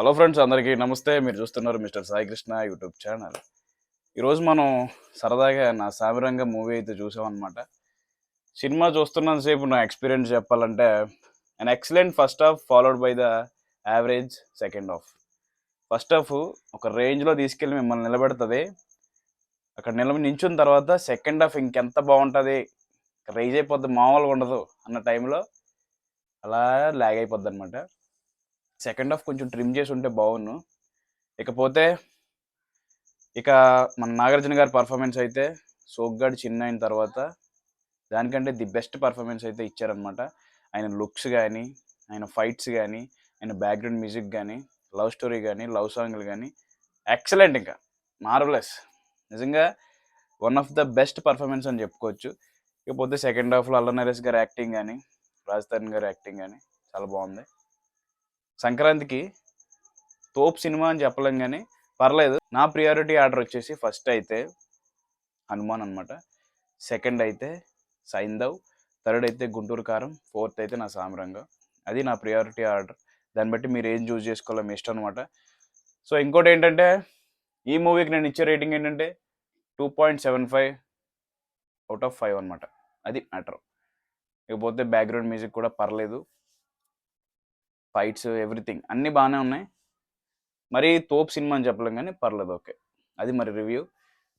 Hello friends అందరికీ నమస్తే. మీరు చూస్తున్నారు మిస్టర్ సాయికృష్ణ యూట్యూబ్ ఛానల్. ఈరోజు మనం సరదాగా నా సామిరంగ మూవీ అయితే చూసామన్నమాట. సినిమా చూస్తున్నంతసేపు నా ఎక్స్పీరియన్స్ చెప్పాలంటే an excellent first half followed by the average second half first half ఒక రేంజ్లో తీసుకెళ్ళి మిమ్మల్ని నిలబెడుతుంది. అక్కడ నిలబడి నించున్న తర్వాత సెకండ్ హాఫ్ ఇంకెంత బాగుంటుంది? రైజ్ అయిపోద్ది మామూలుగా ఉండదు అన్న టైంలో అలా లాగ్ అయిపోద్ది అనమాట సెకండ్ హాఫ్ కొంచెం ట్రిమ్ చేసి ఉంటే బాగున్ను ఇకపోతే ఇక మన నాగార్జున గారి పర్ఫార్మెన్స్ అయితే సోగ్గాడు చిన్న అయిన తర్వాత దానికంటే ది బెస్ట్ పర్ఫార్మెన్స్ అయితే ఇచ్చారనమాట ఆయన లుక్స్ కానీ ఆయన ఫైట్స్ కానీ ఆయన బ్యాక్గ్రౌండ్ మ్యూజిక్ కానీ లవ్ స్టోరీ కానీ లవ్ సాంగ్లు కానీ ఎక్సలెంట్ ఇంకా. మార్వలెస్ నిజంగా one of the best performance అని చెప్పుకోవచ్చు. ఇకపోతే సెకండ్ హాఫ్లో అల్లనరేస్ గారి యాక్టింగ్ కానీ రాజధాని గారి యాక్టింగ్ కానీ చాలా బాగుంది. సంక్రాంతికి తోపు సినిమా అని చెప్పలేం కానీ పర్లేదు. నా ప్రియారిటీ ఆర్డర్ వచ్చేసి ఫస్ట్ అయితే హనుమాన్ అనమాట సెకండ్ అయితే సైందవ్ థర్డ్ అయితే గుంటూరు కారం. ఫోర్త్ అయితే నా సామరంగం. అది నా ప్రియారిటీ ఆర్డర్ దాన్ని బట్టి మీరు ఏం చూస్ చేసుకోవాలో మీ ఇష్టం అనమాట సో ఇంకోటి ఏంటంటే ఈ మూవీకి నేను ఇచ్చే రేటింగ్ ఏంటంటే two point seven five out of five అనమాట అది మ్యాటర్ ఇకపోతే బ్యాక్గ్రౌండ్ మ్యూజిక్ కూడా పర్లేదు. ఫైట్స్ ఎవ్రీథింగ్ అన్నీ బాగానే ఉన్నాయి. మరి తోపు సినిమా అని చెప్పలేం కానీ పర్లేదు ఓకే. అది మరి రివ్యూ.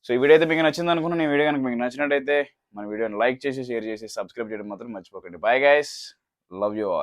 సో ఈ వీడియో అయితే మీకు నచ్చింది అనుకున్నాను ఈ వీడియో కనుక మీకు నచ్చినట్టయితే మన వీడియోని లైక్ చేసి షేర్ చేసి సబ్స్క్రైబ్ చేయడం మాత్రం మర్చిపోకండి. Bye guys love you all